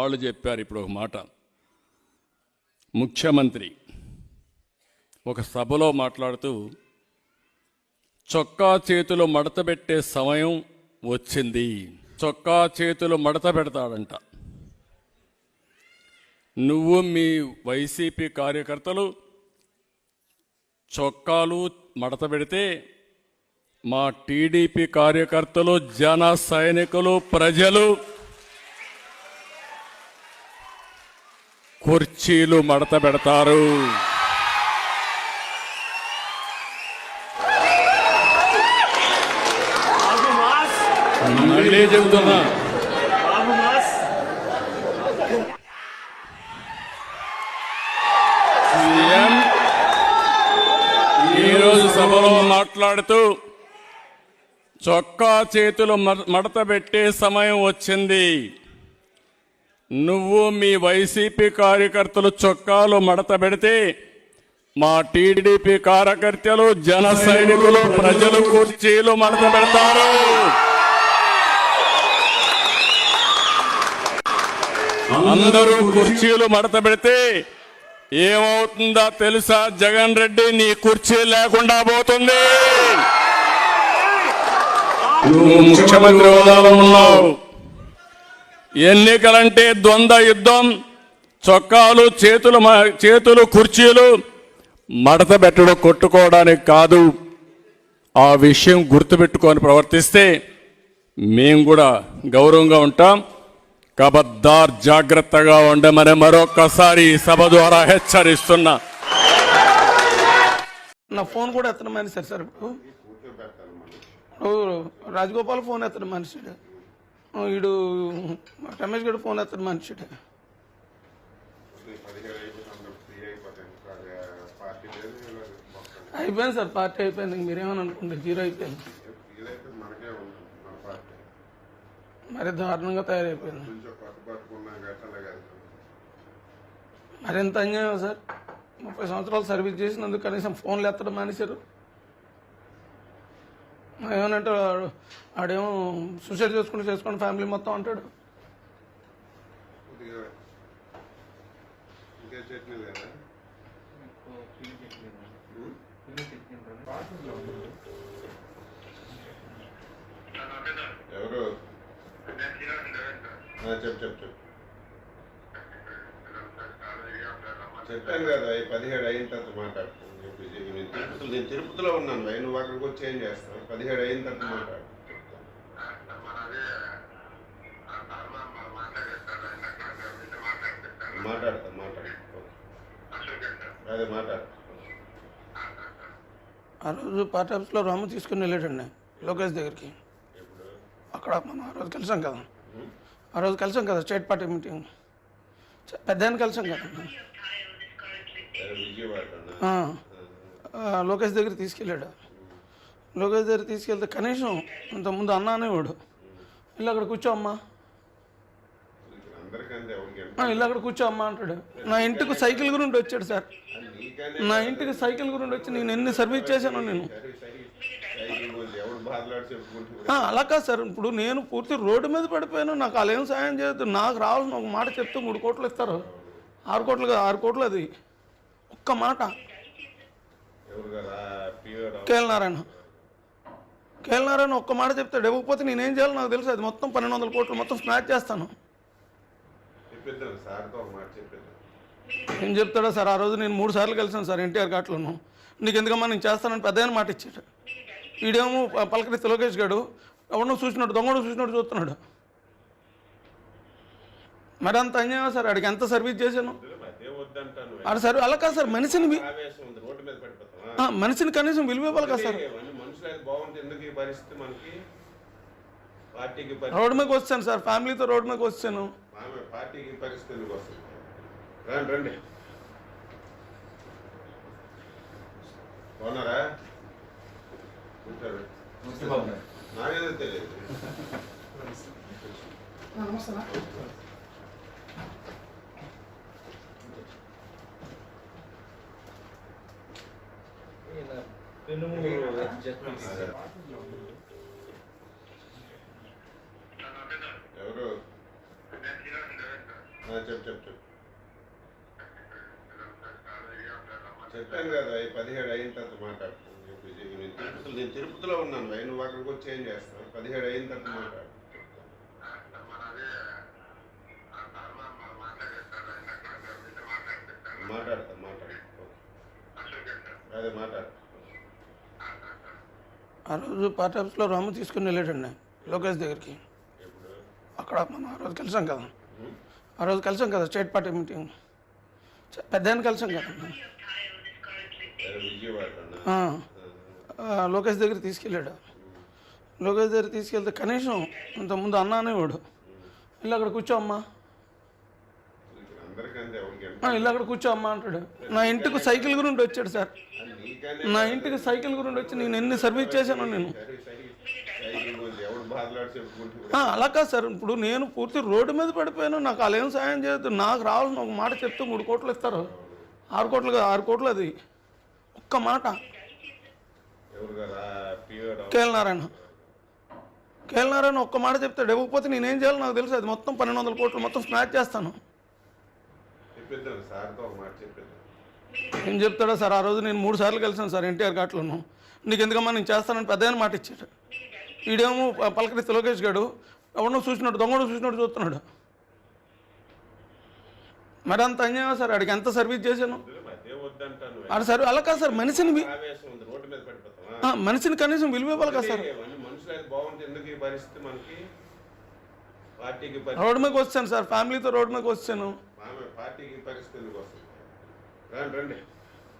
వాళ్ళు చెప్పారు ఇప్పుడు ఒక మాట. ముఖ్యమంత్రి ఒక సభలో మాట్లాడుతూ చొక్కా చేతులు మడత పెట్టే సమయం వచ్చింది. చొక్కా చేతులు మడత పెడతాడంట. నువ్వు మీ వైసీపీ కార్యకర్తలు చొక్కాలు మడత పెడితే మా టీడీపీ కార్యకర్తలు జన సైనికులు ప్రజలు కుర్చీలు మడత పెడతారు. మళ్ళీ చెబుతున్నా ఈరోజు సభలో మాట్లాడుతూ చొక్కా చేతులు మడత పెట్టే సమయం వచ్చింది. నువ్వు మీ వైసీపీ కార్యకర్తలు చొక్కాలు మడత పెడితే మా టీడీపీ కార్యకర్తలు జన సైనికులు ప్రజలు కుర్చీలు మడత పెడతారు అందరూ కుర్చీలు మడత పెడితే ఏమవుతుందో తెలుసా? జగన్ రెడ్డి నీ కుర్చీ లేకుండా పోతుంది. నువ్వు ముఖ్యమంత్రి హోదాలో ఉన్నావు. ఎన్నికలంటే ద్వంద్వ యుద్ధం చొక్కాలు చేతులు మ- చేతులు కుర్చీలు మడత పెట్టడం కొట్టుకోవడానికి కాదు. ఆ విషయం గుర్తుపెట్టుకొని ప్రవర్తిస్తే మేము కూడా గౌరవంగా ఉంటాం. కబద్దార్ జాగ్రత్తగా ఉండమని మరొక్కసారి ఈ సభ ద్వారా హెచ్చరిస్తున్నా. నా ఫోన్ కూడా ఎత్తడం మనిషి సార్ ఇప్పుడు. ఇప్పుడు రాజగోపాల్ ఫోన్ ఎత్తడం మనిషి వీడు రమేష్ గడు ఫోన్ ఎత్తన మనిషిడు అయిపోయింది సార్ పార్టీ అయిపోయింది. మీరేమని అనుకుంటే జీరో అయిపోయింది. మరి దారుణంగా తయారైపోయింది. మరింత అన్యాయం సార్? ముప్పై సంవత్సరాలు సర్వీస్ చేసినందుకు కనీసం ఫోన్లు ఎత్తడం మానేశారు. ఏమనంటే ఆడేమో సూసైడ్ చేసుకుంటూ చేసుకుని ఫ్యామిలీ మొత్తం అంటాడు. ఎవరు? చెప్పు చెప్పు చెప్పు. చెప్పాను కదా ఈ పదిహేడు అయిన తర్వాత మాట్లాడుతాను నేను తిరుపతిలో నేను తిరుపతిలో ఉన్నాను భయ్ నువ్వు అక్కడికి వచ్చి ఏం చేస్తావు పదిహేడు అయిన తర్వాత మాట్లాడు మాట్లాడతా మాట్లాడు అదే మాట్లాడు ఆ రోజు పార్టీ ఆఫీస్లో రాము తీసుకుని వెళ్ళాడండి లోకేష్ దగ్గరికి. అక్కడ మనం ఆ రోజు కలిసాం కదా. ఆ రోజు కలిసాం కదా స్టేట్ పార్టీ మీటింగ్. పెద్ద కలిసాం కదా. లోకేష్ దగ్గర తీసుకెళ్ళాడు. లోకేష్ దగ్గర తీసుకెళ్తే కనీసం ఇంతకుముందు అన్న అనేవాడు. ఇల్లు అక్కడ కూర్చో అమ్మా. ఇల్లు అక్కడ కూర్చో అమ్మా అంటాడు. నా ఇంటికి సైకిల్ గురించి వచ్చాడు సార్. నా ఇంటికి సైకిల్ గురించి వచ్చి నేను ఎన్ని సర్వీస్ చేశాను నేను. అలా కాదు సార్. ఇప్పుడు నేను పూర్తి రోడ్డు మీద పడిపోయాను. నాకు వాళ్ళు ఏం సాయం చేయొద్దు. నాకు రావాల్సిన ఒక మాట చెప్తే మూడు కోట్లు ఇస్తారు. ఆరు కోట్లు ఆరు కోట్లు అది. ఒక్క మాట. ఎవరు కదా? Pure KL Narayana. KL Narayana ఒక్క మాట చెప్తాడు. ఇవ్వకపోతే నేనేం చేయాలో నాకు తెలుసు. అది మొత్తం పన్నెండు వందల కోట్లు మొత్తం స్నాచ్ చేస్తాను. ఏం చెప్తాడో సార్? ఆ రోజు నేను మూడు సార్లు కలిసాను సార్ ఎన్టీఆర్ ఘాట్లోను. నీకు ఎందుకమ్మా? నేను చేస్తానని పెద్ద మాట ఇచ్చాడు. ఈడేమో ప- పలకరిస్తే లోకేష్ గాడు ఎవడో చూసినట్టు దొంగడు చూసినట్టు చూస్తున్నాడు. మరి అంత అన్యాయం సార్? ఆడికి ఎంత సర్వీస్ చేశాను? అదే సర్వీ అలా కాదు సార్ మనిషిని వి- ఆవేశం ఉంది రోడ్డు మీద పడిపోతాం ఆ, మనిషిని కనీసం విలువ ఇవ్వాలి కదా సార్. ఇవన్నీ మనుషులు అయితే బాగుంటే ఎందుకు ఈ పరిస్థితి మనకి? పార్టీకి పరి- రోడ్డు మీదకి వచ్చాను సార్ ఫ్యామిలీతో రోడ్డు మీదకి వచ్చాను. ఆమె పార్టీకి పరిస్థితి ఎవరు ఆ, చెప్పు చెప్పు చెప్పు చెప్పాను కదా ఈ పదిహేడు అయిన తర్వాత మాట్లాడుతాను. చెప్పి నేను తిరుపతిలో నేను తిరుపతిలో ఉన్నాను నువ్వు అక్కడికి వచ్చి ఏం చేస్తావు పదిహేడు అయిన తర్వాత మాట్లాడు మాట్లాడతా మాట్లాడతా అదే మాట్లాడతా ఆ రోజు పార్టీ ఆఫీస్లో రాము తీసుకుని వెళ్ళాడండి లోకేష్ దగ్గరికి. అక్కడ మనం ఆ రోజు కలిసాం కదా. ఆ రోజు కలిసాం కదా స్టేట్ పార్టీ మీటింగ్ పెద్ద కలిసాం కదా. లోకేష్ దగ్గర తీసుకెళ్ళాడు. లోకేష్ దగ్గర తీసుకెళ్తే కనీసం ఇంతకుముందు అన్న అనేవాడు. ఇల్లు అక్కడ కూర్చో అమ్మా. ఇల్లు అక్కడ కూర్చో అమ్మా అంటాడు. నా ఇంటికి సైకిల్ గురించి వచ్చాడు సార్. నా ఇంటికి సైకిల్ గురించి వచ్చి నేను ఎన్ని సర్వీస్ చేశాను నేను. అలా కాదు సార్. ఇప్పుడు నేను పూర్తి రోడ్డు మీద పడిపోయాను. నాకు వాళ్ళు ఏం సాయం చేయొద్దు. నాకు రావాలని ఒక మాట చెప్తే మూడు కోట్లు ఇస్తారు. ఆరు కోట్లు కాదు ఆరు కోట్లు అది. ఒక్క మాట. ఎవరు కదా ఒక్క మాట చెప్తాడు ఇవ్వకపోతే నేనేం చేయాలో నాకు తెలుసు. అది మొత్తం పన్నెండు వందల కోట్లు మొత్తం స్నాచ్ చేస్తాను. చెప్పిద్దాం. సార్తో ఒక మాట చెప్పిద్దాం. ఏం చెప్తాడో సార్? ఆ రోజు నేను మూడు సార్లు కలిసాను సార్ ఎన్టీఆర్ ఘాట్లోను. నీకు ఎందుకమ్మా నేను చేస్తానని పెద్ద మాట ఇచ్చాడు. ఈడేమో పలకరిస్తే లోకేష్ గారు ఎవడో చూసినట్టు దొంగడు చూసినట్టు చూస్తున్నాడు. మరి అంత అన్యాయం సార్? ఆడికి ఎంత సర్వీస్ చేశాను? అదే సార్ అలా కాదు సార్ మనిషిని మనిషిని కనీసం విలువ ఇవ్వాలి కదా సార్. రోడ్డు మీదకి వచ్చాను సార్ ఫ్యామిలీతో రోడ్డు మీదకి వచ్చాను. రండి రండి